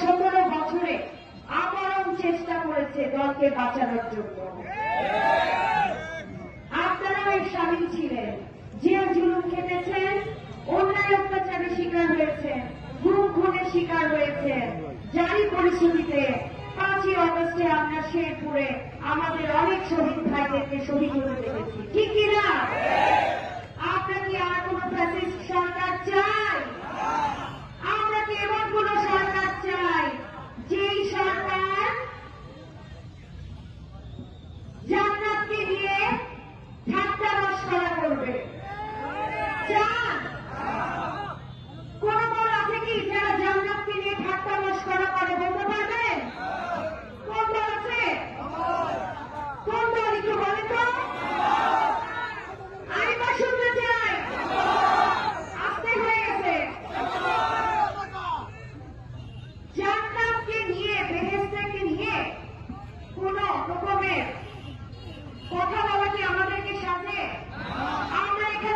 সতেরো বছরে আমরণ চেষ্টা করেছে দলকে বাঁচানোর জন্য। আপনারাও এর সামিল ছিলেন। জেল জুলুম খেটেছেন অন্যায় অত্যাচারের শিকার হয়েছেন গুম খুনের শিকার হয়েছেন জারি পরিস্থিতিতে পাঁচই অগস্টে আমরা শেরপুরে আমাদের অনেক শহীদ ভাইদেরকে শহীদ হতে দেখেছি। ঠিক কিনা আমরা কি আর কোন ফ্যাসিস্ট সরকার চাই আমরা কি এমন কোন সরকার চাই যেই সরকার জান্নাতকে নিয়ে ঠাট্টা মস্করা করবে চান কোন দল আছে কি যারা জান্নাতকে নিয়ে ঠাট্টা মস্করা করে বলতে পারবেন কোন দল আছে কোন দল একটু বলে তো আমি বা শুনতে চাই আসতে হয়ে গেছে জান্নাতকে নিয়ে বেহেস্তাকে নিয়ে কোন রকমের কথা বলা কি আমাদেরকে সাথে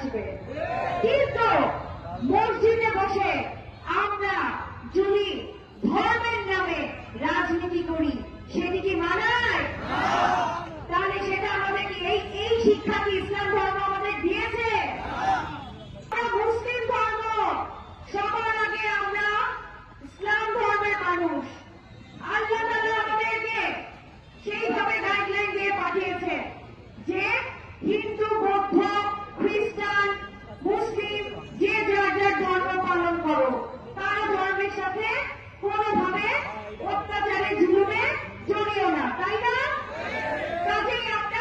আসবে। কিন্তু মসজিদে বসে আমরা যদি ধর্মের নামে রাজনীতি করি সেটি কি মানায়? তাহলে সেটা আমাদেরকে এই এই শিক্ষা কি ইসলাম ধর্ম ধর্মের সাথে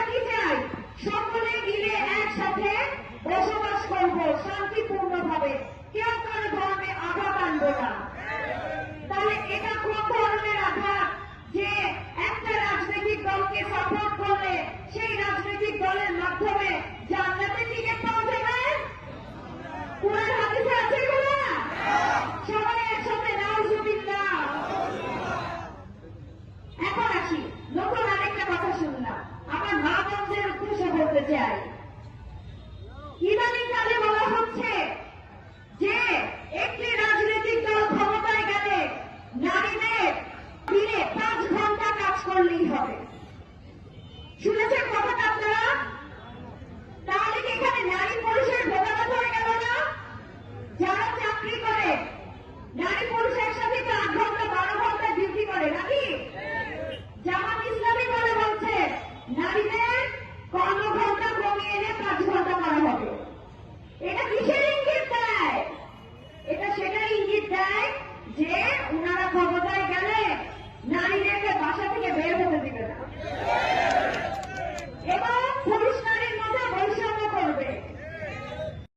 কি চাই? সকলে মিলে একসাথে বসবাস করব, শান্তিপূর্ণভাবে। কেউ কারও ধর্মে আঘাত আনব না। তাহলে এটা কোন ধরনের আঘাত? মা বোনদের উদ্দেশ্যে বলতে চাই